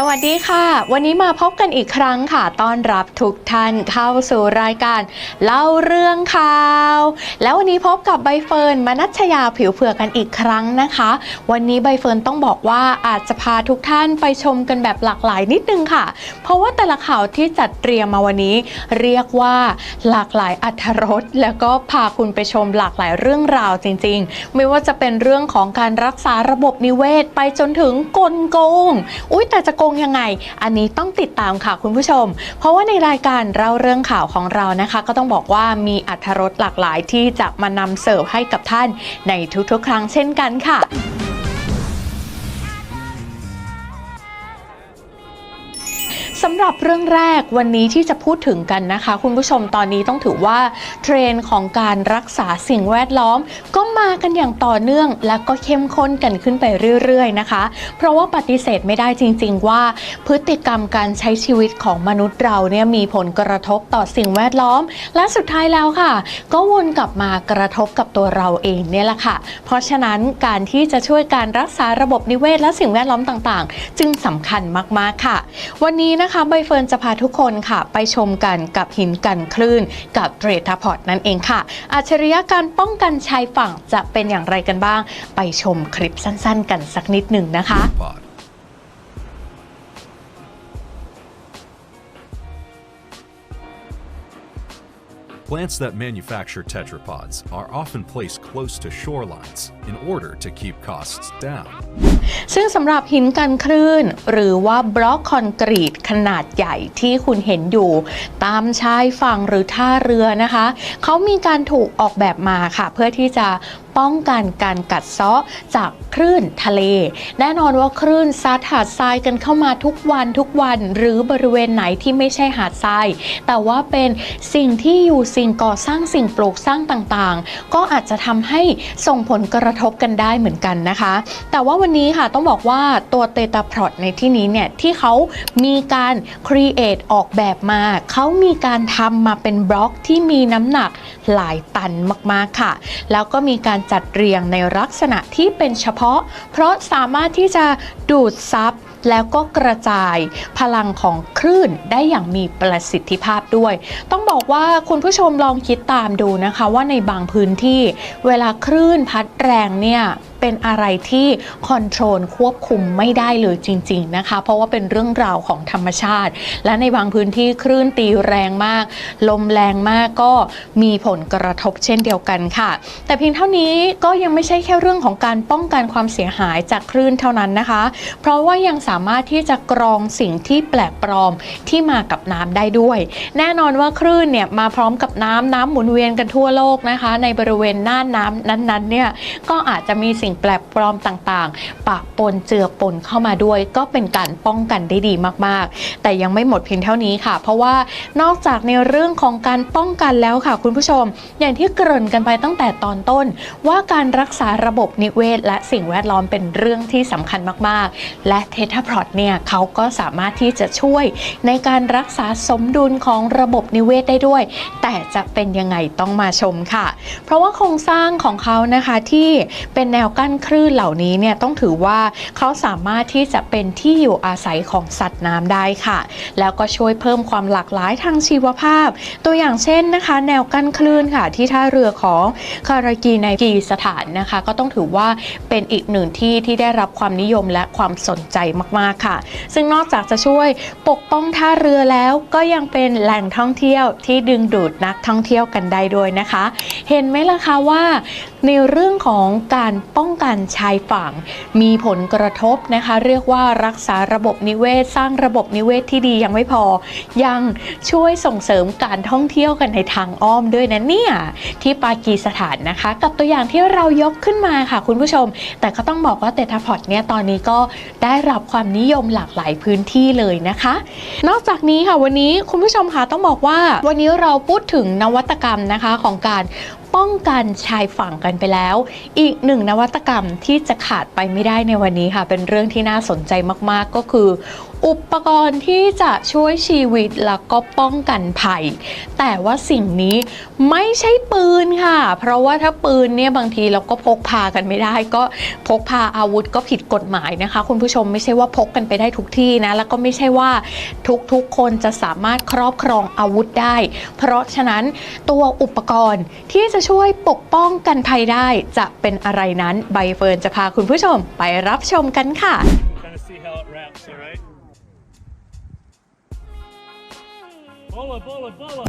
สวัสดีค่ะ วันนี้มาพบกันอีกครั้งค่ะ ต้อนรับทุกท่านเข้าสู่รายการเล่าเรื่องข่าว แล้ววันนี้พบกับใบเฟิร์นมนัชยาผิวเผือกกันอีกครั้งนะคะ วันนี้ใบเฟิร์นต้องบอกว่าอาจจะพาทุกท่านไปชมกันแบบหลากหลายนิดนึงค่ะ เพราะว่าแต่ละข่าวที่จัดเตรียมมาวันนี้ เรียกว่าหลากหลายอัธรสแล้วก็พาคุณไปชมหลากหลายเรื่องราวจริง ๆ ไม่ว่าจะเป็นเรื่องของการรักษาระบบนิเวศ ไปจนถึงกลโกง อุ้ยแต่จะโกงยังไง อันนี้ต้องติดตามค่ะคุณผู้ชม เพราะว่าในรายการเล่าเรื่องข่าวของเรานะคะ ก็ต้องบอกว่ามีอัธรสหลากหลายที่จะมานำเสิร์ฟให้กับท่านในทุกๆ ครั้งเช่นกันค่ะ สำหรับเรื่องแรกวันนี้ที่จะพูดถึงกันนะคะ คุณผู้ชมตอนนี้ต้องถือว่าเทรนของการรักษาสิ่งแวดล้อม ก็มากันอย่างต่อเนื่อง และก็เข้มข้นกันขึ้นไปเรื่อยๆนะคะ เพราะว่าปฏิเสธไม่ได้จริง ๆ ว่า พฤติกรรมการใช้ชีวิตของมนุษย์เราเนี่ยมีผลกระทบต่อสิ่งแวดล้อม และสุดท้ายแล้วค่ะ ก็วนกลับมากระทบกับตัวเราเองเนี่ยแหละค่ะ เพราะฉะนั้นการที่จะช่วยการรักษาระบบนิเวศและสิ่งแวดล้อมต่างๆ จึงสำคัญมากๆค่ะ วันนี้นะคะคะใบเฟิร์นจะพาทุกคนค่ะ ไปชมกันกับหินกันคลื่น กับเทรทาพอร์ตนั่นเองค่ะ อัจฉริยะการป้องกันชายฝั่งจะเป็นอย่างไรกันบ้าง ไปชมคลิปสั้นๆ กันสักนิดหนึ่งนะคะ Pod. Plants that manufacture tetrapods are often placed close to shorelines in order to keep costs down. ซึ่งสำหรับหินกันคลื่น หรือว่าบล็อกคอนกรีตขนาดใหญ่ที่คุณเห็นอยู่ ตามชายฝั่งหรือท่าเรือนะคะ เขามีการถูกออกแบบมาค่ะ เพื่อที่จะป้องกันการกัดเซาะจากคลื่นทะเล แน่นอนว่าคลื่นซัดหาดทรายกันเข้ามาทุกวันทุกวัน หรือบริเวณไหนที่ไม่ใช่หาดทราย แต่ว่าเป็นสิ่งที่อยู่สิ่งก่อสร้างสิ่งปลูกสร้างต่างๆ ก็อาจจะทำให้ส่งผลกระทบกันได้เหมือนกันนะคะ แต่ว่าวันนี้ค่ะต้องบอกว่าตัวเตตาพรอตในที่นี้เนี่ยที่เขามีการครีเอทออกแบบมาเขามีการทำมาเป็นบล็อกที่มีน้ำหนักหลายตันมากๆค่ะ แล้วก็มีการจัดเรียงในลักษณะที่เป็นเฉพาะ เพราะสามารถที่จะดูดซับ แล้วก็กระจายพลังของคลื่นได้อย่างมีประสิทธิภาพด้วย ต้องบอกว่าคุณผู้ชมลองคิดตามดูนะคะว่าในบางพื้นที่เวลาคลื่นพัดแรงเนี่ย เป็นอะไรที่คอนโทรลควบคุมไม่ได้เลยจริง ๆนะคะ เพราะว่าเป็นเรื่องราวของธรรมชาติ และในบางพื้นที่คลื่นตีแรงมาก ลมแรงมากก็มีผลกระทบเช่นเดียวกันค่ะ แต่เพียงเท่านี้ก็ยังไม่ใช่แค่เรื่องของการป้องกันความเสียหายจากคลื่นเท่านั้นนะคะ เพราะว่ายังสามารถที่จะกรองสิ่งที่แปลกปลอมที่มากับน้ำได้ด้วย แน่นอนว่าคลื่นเนี่ยมาพร้อมกับน้ำน้ำหมุนเวียนกันทั่วโลกนะคะ ในบริเวณหน้าน้ำนั้นๆเนี่ยก็อาจจะมีสิ่งแปลกปลอมต่างๆ ปะปนเจือปนเข้ามาด้วย ก็เป็นการป้องกันได้ดีมากๆ แต่ยังไม่หมดเพียงเท่านี้ค่ะ เพราะว่านอกจากในเรื่องของการป้องกันแล้วค่ะ คุณผู้ชม อย่างที่เกริ่นกันไปตั้งแต่ตอนต้น ว่าการรักษาระบบนิเวศ และสิ่งแวดล้อมเป็นเรื่องที่สำคัญมากๆ และเททาพรอตเนี่ยเขาก็สามารถที่จะช่วยในการรักษาสมดุลของระบบนิเวศได้ด้วย แต่จะเป็นยังไงต้องมาชมค่ะ เพราะว่าโครงสร้างของเขานะคะที่เป็นแนวกั้นคลื่นเหล่านี้เนี่ยต้องถือว่าเขาสามารถที่จะเป็นที่อยู่อาศัยของสัตว์น้ำได้ค่ะ แล้วก็ช่วยเพิ่มความหลากหลายทางชีวภาพ ตัวอย่างเช่นนะคะ แนวกั้นคลื่นค่ะ ที่ท่าเรือของคารากีในกีสถานนะคะ ก็ต้องถือว่าเป็นอีกหนึ่งที่ที่ได้รับความนิยมและความสนใจมากๆค่ะ ซึ่งนอกจากจะช่วยปกป้องท่าเรือแล้วก็ยังเป็นแหล่งท่องเที่ยวที่ดึงดูดนักท่องเที่ยวกันได้ด้วยนะคะ เห็นไหมล่ะคะว่า ในเรื่องของการป้องกันชายฝั่ง มีผลกระทบนะคะ เรียกว่ารักษาระบบนิเวศ สร้างระบบนิเวศที่ดียังไม่พอ ยังช่วยส่งเสริมการท่องเที่ยวกันในทางอ้อมด้วยนะเนี่ยที่ปากีสถานนะคะ กับตัวอย่างที่เรายกขึ้นมาค่ะคุณผู้ชม แต่ก็ต้องบอกว่าเตทาพอดเนี่ยตอนนี้ก็ได้รับความนิยมหลากหลายพื้นที่เลยนะคะ นอกจากนี้ค่ะวันนี้คุณผู้ชมค่ะต้องบอกว่า วันนี้เราพูดถึงนวัตกรรมนะคะของการป้องกันชายฝั่งกันไปแล้ว อีกหนึ่งนวัตกรรมที่จะขาดไปไม่ได้ในวันนี้ค่ะ เป็นเรื่องที่น่าสนใจมากๆก็คืออุปกรณ์ที่จะช่วยชีวิตแล้วก็ป้องกันภัย แต่ว่าสิ่งนี้ไม่ใช่ปืนค่ะ เพราะว่าถ้าปืนเนี่ยบางทีเราก็พกพากันไม่ได้ ก็พกพาอาวุธก็ผิดกฎหมายนะคะ คุณผู้ชมไม่ใช่ว่าพกกันไปได้ทุกที่นะ แล้วก็ไม่ใช่ว่าทุกๆคนจะสามารถครอบครองอาวุธได้ เพราะฉะนั้นตัวอุปกรณ์ที่จะช่วยปกป้องกันภัยได้จะเป็นอะไรนั้นใบเฟิร์นจะพาคุณผู้ชมไปรับชมกันค่ะ Kind of see how it wraps, all right? Bola, bola, bola.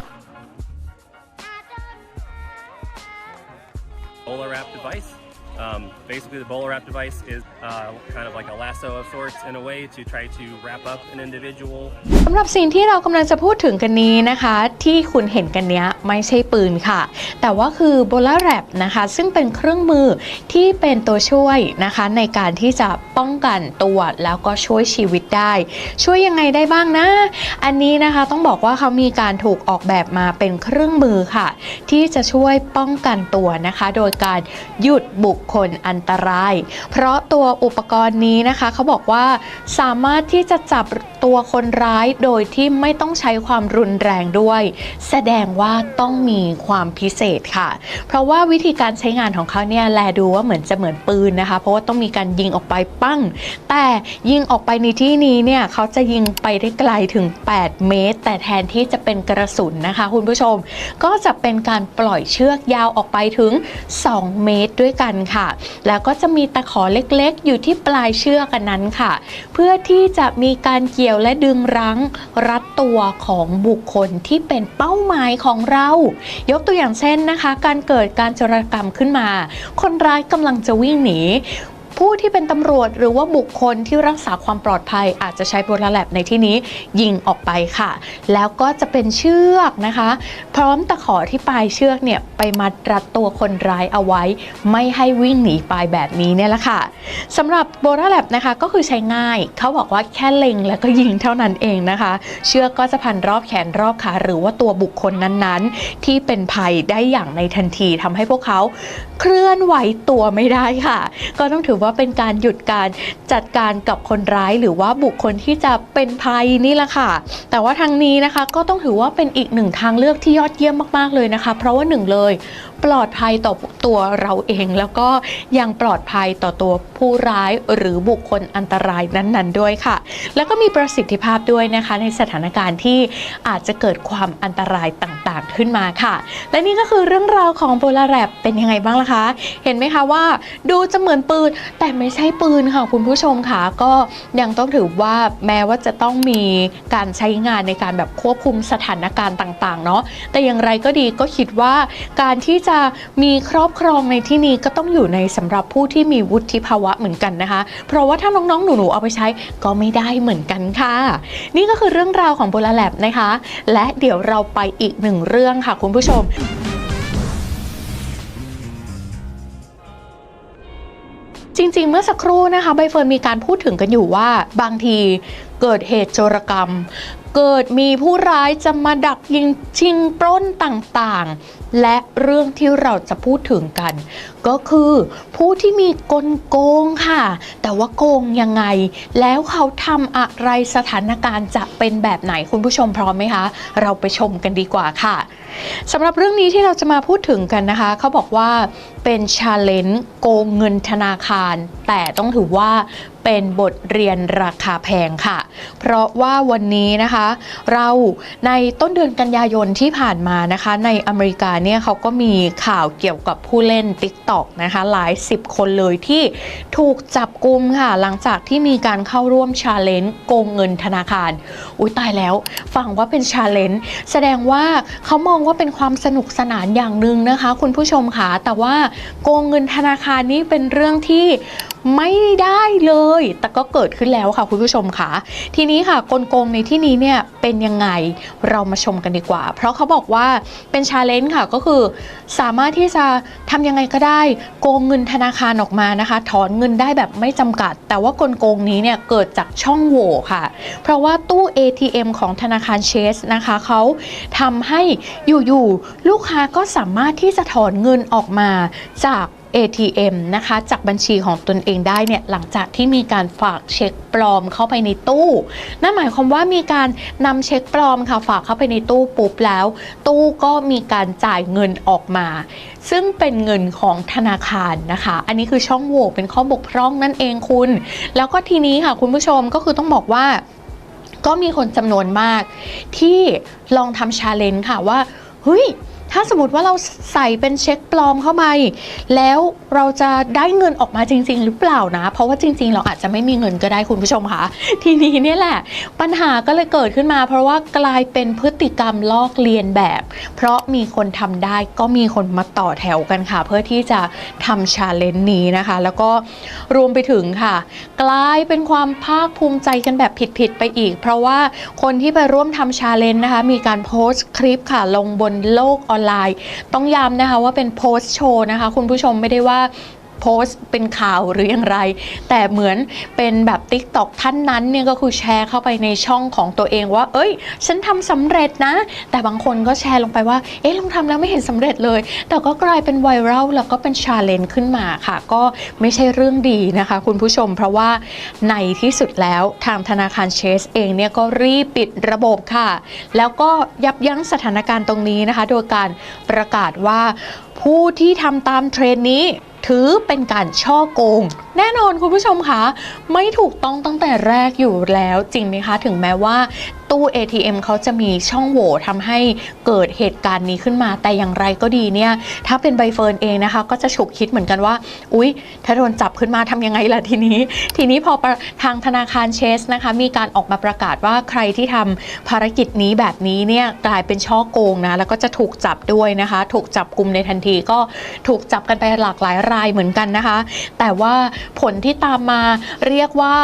Bola wrap device. Um, basically, the Bola wrap device is uh, kind of like a lasso of sorts in a way to try to wrap up an individual สำหรับสิ่งที่เรากำลังจะพูดถึงกันนี้นะคะ ที่คุณเห็นกันเนี้ยไม่ใช่ปืนค่ะ แต่ว่าคือโบลาแรปนะคะ ซึ่งเป็นเครื่องมือที่เป็นตัวช่วยนะคะ ในการที่จะป้องกันตัวแล้วก็ช่วยชีวิตได้ ช่วยยังไงได้บ้างนะ อันนี้นะคะต้องบอกว่าเขามีการถูกออกแบบมาเป็นเครื่องมือค่ะ ที่จะช่วยป้องกันตัวนะคะ โดยการหยุดบุคคลอันตราย เพราะตัวอุปกรณ์นี้นะคะเขาบอกว่าสามารถที่จะจับตัวคนร้ายโดยที่ไม่ต้องใช้ความรุนแรงด้วย แสดงว่าต้องมีความพิเศษค่ะ เพราะว่าวิธีการใช้งานของเขาเนี่ยแลดูว่าเหมือนจะเหมือนปืนนะคะ เพราะว่าต้องมีการยิงออกไปปั้ง แต่ยิงออกไปในที่นี้เนี่ยเขาจะยิงไปได้ไกลถึง 8 เมตร แต่แทนที่จะเป็นกระสุนนะคะ คุณผู้ชม ก็จะเป็นการปล่อยเชือกยาวออกไปถึง 2 เมตรด้วยกันค่ะแล้วก็จะมีตะขอเล็กๆ อยู่ที่ปลายเชือกกันนั้นค่ะ เพื่อที่จะมีการเกี่ยวและดึงรั้งรัดตัวของบุคคลที่เป็นเป้าหมายของเรา ยกตัวอย่างเช่นนะคะ การเกิดการจรกรรมขึ้นมา คนร้ายกำลังจะวิ่งหนี ผู้ที่เป็นตำรวจหรือว่าบุคคลที่รักษาความปลอดภัย อาจจะใช้โบลาแลบในที่นี้ยิงออกไปค่ะ แล้วก็จะเป็นเชือกนะคะ พร้อมตะขอที่ปลายเชือกเนี่ยไปมัดรัดตัวคนร้ายเอาไว้ ไม่ให้วิ่งหนีไปแบบนี้เนี่ยแหละค่ะสำหรับโบลาแลบนะคะก็คือใช้ง่าย เขาบอกว่าแค่เล็งแล้วก็ยิงเท่านั้นเองนะคะ เชือกก็จะพันรอบแขนรอบขาหรือว่าตัวบุคคลนั้นๆ ที่เป็นภัยได้อย่างในทันทีทำให้พวกเขาเคลื่อนไหวตัวไม่ได้ค่ะ ก็ต้องถือว่าเป็นการหยุดการจัดการกับคนร้ายหรือว่าบุคคลที่จะเป็นภัยนี่แหละค่ะ แต่ว่าทางนี้นะคะก็ต้องถือว่าเป็นอีกหนึ่งทางเลือกที่ยอดเยี่ยมมากๆเลยนะคะ เพราะว่าหนึ่งเลย ปลอดภัยต่อตัวเราเอง แล้วก็ยังปลอดภัยต่อตัวผู้ร้ายหรือบุคคลอันตรายนั้นๆ ด้วยค่ะ แล้วก็มีประสิทธิภาพด้วยนะคะในสถานการณ์ที่อาจจะเกิดความอันตรายต่างๆ ขึ้นมาค่ะ และนี่ก็คือเรื่องราวของโบลาแรปเป็นยังไงบ้างล่ะคะ เห็นไหมคะว่าดูจะเหมือนปืน แต่ไม่ใช่ปืนค่ะคุณผู้ชมค่ะก็ยังต้องถือว่าแม้ว่าจะต้องมีการใช้งานในการแบบควบคุมสถานการณ์ต่างๆเนาะแต่อย่างไรก็ดีก็คิดว่าการที่จะมีครอบครองในที่นี้ก็ต้องอยู่ในสำหรับผู้ที่มีวุฒิภาวะเหมือนกันนะคะ เพราะว่าถ้าน้องๆ หนูๆ เอาไปใช้ก็ไม่ได้เหมือนกันค่ะ นี่ก็คือเรื่องราวของโบลาแลบนะคะ และเดี๋ยวเราไปอีกหนึ่งเรื่องค่ะคุณผู้ชมจริง ๆ เมื่อสักครู่นะคะใบเฟิร์นมีการพูดถึงกันอยู่ว่าบางทีเกิดเหตุโจรกรรม เกิดมีผู้ร้ายจะมาดักยิงชิงปล้นต่างๆ และเรื่องที่เราจะพูดถึงกัน ก็คือผู้ที่มีกลโกงค่ะ แต่ว่าโกงยังไง แล้วเขาทำอะไรสถานการณ์จะเป็นแบบไหนคุณผู้ชมพร้อมไหมคะ เราไปชมกันดีกว่าค่ะ สำหรับเรื่องนี้ที่เราจะมาพูดถึงกันนะคะ เขาบอกว่าเป็นชาเลนจ์โกงเงินธนาคาร แต่ต้องถือว่าเป็นบทเรียนราคาแพงค่ะ เพราะว่าวันนี้นะคะ เราในต้นเดือนกันยายนที่ผ่านมานะคะ ในอเมริกาเนี่ยเขาก็มีข่าวเกี่ยวกับผู้เล่น TikTok นะคะ หลายสิบคนเลยที่ถูกจับกุมค่ะ หลังจากที่มีการเข้าร่วมชาเลนจ์โกงเงินธนาคาร อุ้ยตายแล้ว ฟังว่าเป็นชาเลนจ์แสดงว่าเขามองว่าเป็นความสนุกสนานอย่างหนึ่งนะคะ คุณผู้ชมค่ะแต่ว่าโกงเงินธนาคารนี่เป็นเรื่องที่ไม่ได้เลย แต่ก็เกิดขึ้นแล้วค่ะคุณผู้ชมค่ะ ทีนี้ค่ะกลโกงในที่นี้เนี่ยเป็นยังไงเรามาชมกันดีกว่า เพราะเขาบอกว่าเป็นชาเลนจ์ค่ะก็คือ สามารถที่จะทำยังไงก็ได้ โกงเงินธนาคารออกมานะคะ ถอนเงินได้แบบไม่จำกัด แต่ว่ากลโกงนี้เนี่ยเกิดจากช่องโหว่ค่ะ เพราะว่าตู้ ATM ของธนาคารเชสนะคะเขาทำให้อยู่ๆลูกค้าก็สามารถที่จะถอนเงินออกมาจาก ATM นะคะจากบัญชีของตนเองได้เนี่ยหลังจากที่มีการฝากเช็คปลอมเข้าไปในตู้ นั่นหมายความว่ามีการนำเช็คปลอมค่ะฝากเข้าไปในตู้ปุ๊บแล้ว ตู้ก็มีการจ่ายเงินออกมา ซึ่งเป็นเงินของธนาคารนะคะ อันนี้คือช่องโหว่เป็นข้อบกพร่องนั่นเองคุณ แล้วก็ทีนี้ค่ะคุณผู้ชมก็คือต้องบอกว่า ก็มีคนจำนวนมาก ที่ลองทำชาเลนจ์ค่ะว่าเฮ้ย ถ้าสมมติว่าเราใส่เป็นเช็คปลอมเข้าไปแล้วเราจะได้เงินออกมาจริง ๆ หรือเปล่านะ เพราะว่าจริง ๆ เราอาจจะไม่มีเงินก็ได้คุณผู้ชมคะทีนี้เนี่ยแหละ ปัญหาก็เลยเกิดขึ้นมา เพราะว่ากลายเป็นพฤติกรรมลอกเลียนแบบ เพราะมีคนทำได้ก็มีคนมาต่อแถวกันค่ะ เพื่อที่จะทำชาเลนจ์นี้นะคะ แล้วก็รวมไปถึงค่ะ กลายเป็นความภาคภูมิใจกันแบบผิดๆไปอีก เพราะว่าคนที่ไปร่วมทำชาเลนจ์นะคะ มีการโพสต์คลิปค่ะลงบนโลกออนไลน์ ต้องย้ำนะคะว่าเป็นโพสต์โชว์นะคะ คุณผู้ชมไม่ได้ว่า โพสต์เป็นข่าวหรืออย่างไร แต่เหมือนเป็นแบบ t ิ k t o k ท่านนั้นเนี่ยก็คือแชร์เข้าไปในช่องของตัวเองว่า เอ้ย ฉันทำสำเร็จนะ แต่บางคนก็แชร์ลงไปว่า เอ๊ะลองทำแล้วไม่เห็นสำเร็จเลย แต่ก็กลายเป็นไวรัลแล้วก็เป็นชาเลนจ์ขึ้นมาค่ะ ก็ไม่ใช่เรื่องดีนะคะ คุณผู้ชมเพราะว่าในที่สุดแล้วทางธนาคารเชสเองเนี่ยก็รีบปิดระบบค่ะ แล้วก็ยับยั้งสถานการณ์ตรงนี้นะคะ โดยการประกาศว่าผู้ที่ทำตามเทรนนี้ ถือเป็นการช่อโกง แน่นอนคุณผู้ชมคะไม่ถูกต้องตั้งแต่แรกอยู่แล้วจริงไหมคะ ถึงแม้ว่า ตู้ ATM เขาจะมีช่องโหว่ทำให้เกิดเหตุการณ์นี้ขึ้นมา แต่อย่างไรก็ดีเนี่ย ถ้าเป็นใบเฟิร์นเองนะคะ ก็จะฉุกคิดเหมือนกันว่า อุ๊ย ถ้าโดนจับขึ้นมาทำยังไงล่ะทีนี้ ทีนี้พอทางธนาคารเชสนะคะ มีการออกมาประกาศว่าใครที่ทำภารกิจนี้แบบนี้เนี่ยกลายเป็นช่อโกงนะ แล้วก็จะถูกจับด้วยนะคะ ถูกจับกลุ่มในทันทีก็ถูกจับกันไปหลากหลายรายเหมือนกันนะคะ แต่ว่าผลที่ตามมาเรียกว่า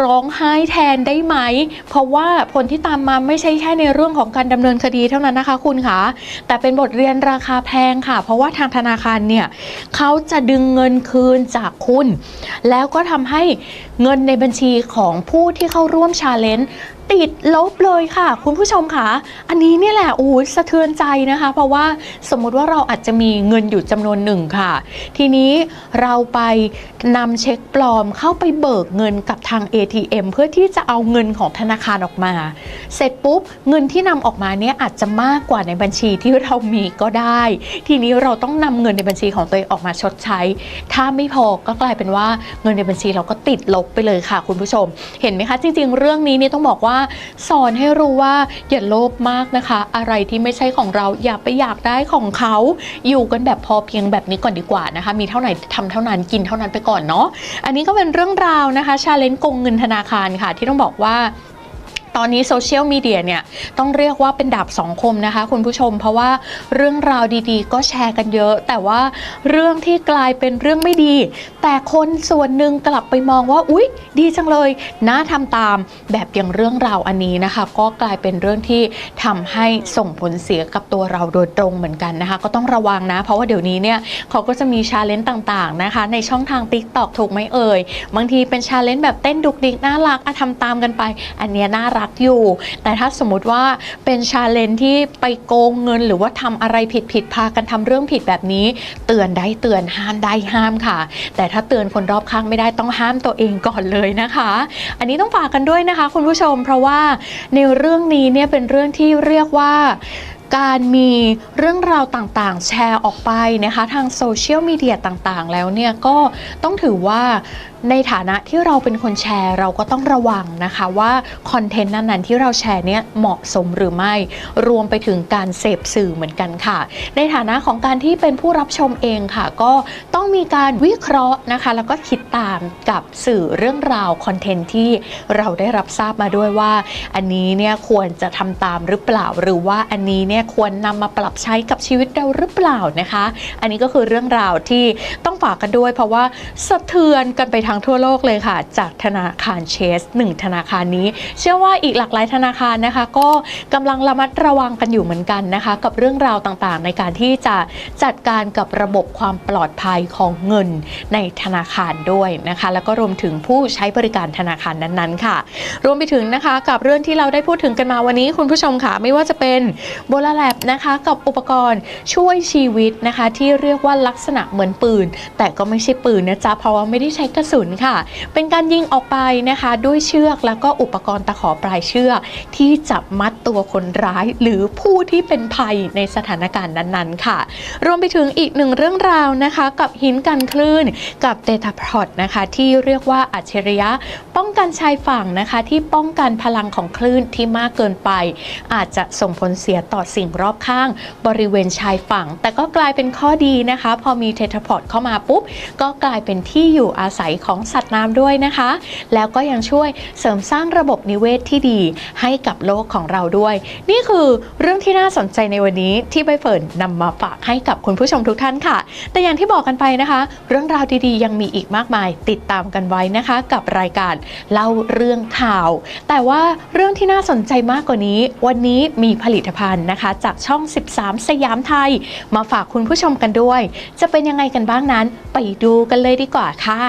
ร้องไห้แทนได้ไหม เพราะว่าผลที่ตามมาไม่ใช่แค่ในเรื่องของการดำเนินคดีเท่านั้นนะคะ คุณคะแต่เป็นบทเรียนราคาแพงค่ะ เพราะว่าทางธนาคารเนี่ยเขาจะดึงเงินคืนจากคุณ แล้วก็ทำให้เงินในบัญชีของผู้ที่เข้าร่วมชาเลนจ์ ติดลบเลยค่ะ คุณผู้ชมค่ะ อันนี้เนี่ยแหละโอ้ยสะเทือนใจนะคะ เพราะว่าสมมุติว่าเราอาจจะมีเงินอยู่จำนวนหนึ่งค่ะ ทีนี้เราไปนำเช็คปลอมเข้าไปเบิกเงินกับทาง ATM เพื่อที่จะเอาเงินของธนาคารออกมา เสร็จปุ๊บเงินที่นำออกมาเนี่ยอาจจะมากกว่าในบัญชีที่เรามีก็ได้ ทีนี้เราต้องนำเงินในบัญชีของตัวเองออกมาชดใช้ ถ้าไม่พอก็กลายเป็นว่าเงินในบัญชีเราก็ติดลบไปเลยค่ะ คุณผู้ชม เห็นไหมคะ จริง ๆ เรื่องนี้เนี่ยต้องบอกว่าสอนให้รู้ว่าอย่าโลภมากนะคะ อะไรที่ไม่ใช่ของเราอย่าไปอยากได้ของเขา อยู่กันแบบพอเพียงแบบนี้ก่อนดีกว่านะคะ มีเท่าไหร่ทำเท่านั้นกินเท่านั้นไปก่อนเนาะอันนี้ก็เป็นเรื่องราวนะคะชาเลนจ์กงเงินธนาคารค่ะ ที่ต้องบอกว่า ตอนนี้โซเชียลมีเดียเนี่ยต้องเรียกว่าเป็นดาบสองคมนะคะ คุณผู้ชม เพราะว่าเรื่องราวดีๆ ก็แชร์กันเยอะ แต่ว่าเรื่องที่กลายเป็นเรื่องไม่ดี แต่คนส่วนหนึ่งกลับไปมองว่าอุ๊ย ดีจังเลยน่าทำตามแบบอย่างเรื่องราวอันนี้นะคะ ก็กลายเป็นเรื่องที่ทำให้ส่งผลเสียกับตัวเราโดยตรงเหมือนกันนะคะ ก็ต้องระวังนะ เพราะว่าเดี๋ยวนี้เนี่ยเขาก็จะมีชาเลนจ์ต่างๆนะคะ ในช่องทาง t ิ k t o k ถูกไหมเอ่ยบางทีเป็นชาเลนจ์แบบเต้นดุกดิกน่ารักอะทำตามกันไป อันเนี้ยน่ารักอยู่ แต่ถ้าสมมติว่าเป็นชาเลนจ์ที่ไปโกงเงิน หรือว่าทำอะไรผิดผิดพากันทำเรื่องผิดแบบนี้ เตือนได้เตือนห้ามได้ห้ามค่ะ แต่ถ้าเตือนคนรอบข้างไม่ได้ต้องห้ามตัวเองก่อนเลยนะคะ อันนี้ต้องฝากกันด้วยนะคะ คุณผู้ชมเพราะว่าในเรื่องนี้เนี่ยเป็นเรื่องที่เรียกว่า การมีเรื่องราวต่างๆ แชร์ออกไปนะคะ ทางโซเชียลมีเดียต่างๆ แล้วเนี่ยก็ต้องถือว่าในฐานะที่เราเป็นคนแชร์เราก็ต้องระวังนะคะว่าคอนเทนต์นั้นๆที่เราแชร์เนี่ยเหมาะสมหรือไม่ รวมไปถึงการเสพสื่อเหมือนกันค่ะ ในฐานะของการที่เป็นผู้รับชมเองค่ะ ก็ต้องมีการวิเคราะห์นะคะ แล้วก็คิดตามกับสื่อเรื่องราวคอนเทนต์ที่เราได้รับทราบมาด้วยว่า อันนี้เนี่ยควรจะทำตามหรือเปล่าหรือว่าอันนี้เนี่ยควรนำมาปรับใช้กับชีวิตเราหรือเปล่านะคะ อันนี้ก็คือเรื่องราวที่ต้องฝากกันด้วย เพราะว่าสะเทือนกันไปทั้งทั่วโลกเลยค่ะ จากธนาคารเชสหนึ่งธนาคารนี้ เชื่อว่าอีกหลากหลายธนาคารนะคะ ก็กำลังระมัดระวังกันอยู่เหมือนกันนะคะ กับเรื่องราวต่างๆ ในการที่จะจัดการกับระบบความปลอดภัยของเงินในธนาคารด้วยนะคะ แล้วก็รวมถึงผู้ใช้บริการธนาคารนั้นๆ ค่ะ รวมไปถึงนะคะกับเรื่องที่เราได้พูดถึงกันมาวันนี้คุณผู้ชมค่ะ ไม่ว่าจะเป็นโบลาแลบนะคะกับอุปกรณ์ช่วยชีวิตนะคะ ที่เรียกว่าลักษณะเหมือนปืน แต่ก็ไม่ใช่ปืนนะจ๊ะเพราะว่าไม่ได้ใช้กระสุนค่ะ เป็นการยิงออกไปนะคะ ด้วยเชือกแล้วก็อุปกรณ์ตะขอปลายเชือก ที่จับมัดตัวคนร้าย หรือผู้ที่เป็นภัยในสถานการณ์นั้นๆ ค่ะ รวมไปถึงอีกหนึ่งเรื่องราวนะคะ กับหินกันคลื่นกับเตทาพอตนะคะ ที่เรียกว่าอัจฉริยะ ป้องกันชายฝั่งนะคะ ที่ป้องกันพลังของคลื่นที่มากเกินไป อาจจะส่งผลเสียต่อสิ่งรอบข้างบริเวณชายฝั่ง แต่ก็กลายเป็นข้อดีนะคะ พอมีเททาพอร์ตเข้ามาปุ๊บ ก็กลายเป็นที่อยู่อาศัยของสัตว์น้ำด้วยนะคะ แล้วก็ยังช่วยเสริมสร้างระบบนิเวศที่ดีให้กับโลกของเราด้วย นี่คือเรื่องที่น่าสนใจในวันนี้ที่ใบเฟิร์นนำมาฝากให้กับคุณผู้ชมทุกท่านค่ะ แต่อย่างที่บอกกันไปนะคะ เรื่องราวดีๆ ยังมีอีกมากมาย ติดตามกันไว้นะคะ กับรายการเล่าเรื่องข่าว แต่ว่าเรื่องที่น่าสนใจมากกว่านี้ วันนี้มีผลิตภัณฑ์นะคะจากช่อง 13 สยามไทย มาฝากคุณผู้ชมกันด้วย จะเป็นยังไงกันบ้างนั้น ไปดูกันเลยดีกว่าค่ะ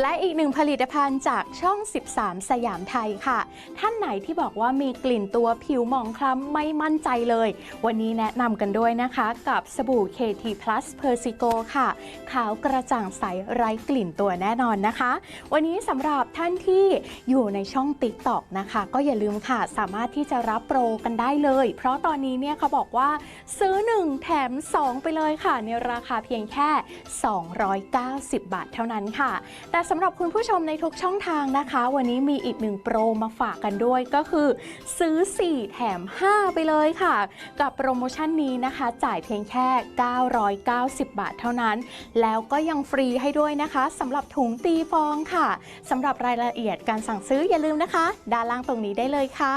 และอีกหนึ่งผลิตภัณฑ์จากช่อง 13 สยามไทยค่ะ ท่านไหนที่บอกว่ามีกลิ่นตัวผิวหมองคล้ำไม่มั่นใจเลย วันนี้แนะนำกันด้วยนะคะกับสบู่ KT Plus Persico ค่ะ ขาวกระจ่างใสไร้กลิ่นตัวแน่นอนนะคะ วันนี้สำหรับท่านที่อยู่ในช่อง TikTok นะคะ ก็อย่าลืมค่ะสามารถที่จะรับโปรกันได้เลย เพราะตอนนี้เนี่ยเขาบอกว่าซื้อ 1 แถม 2 ไปเลยค่ะ ในราคาเพียงแค่ 290 บาทเท่านั้นค่ะแต่สำหรับคุณผู้ชมในทุกช่องทางนะคะ วันนี้มีอีกหนึ่งโปรมาฝากกันด้วยก็คือ ซื้อ 4 แถม 5 ไปเลยค่ะ กับโปรโมชั่นนี้นะคะ จ่ายเพียงแค่ 990 บาทเท่านั้น แล้วก็ยังฟรีให้ด้วยนะคะสำหรับถุงตีฟองค่ะสำหรับรายละเอียดการสั่งซื้ออย่าลืมนะคะ ด้านล่างตรงนี้ได้เลยค่ะ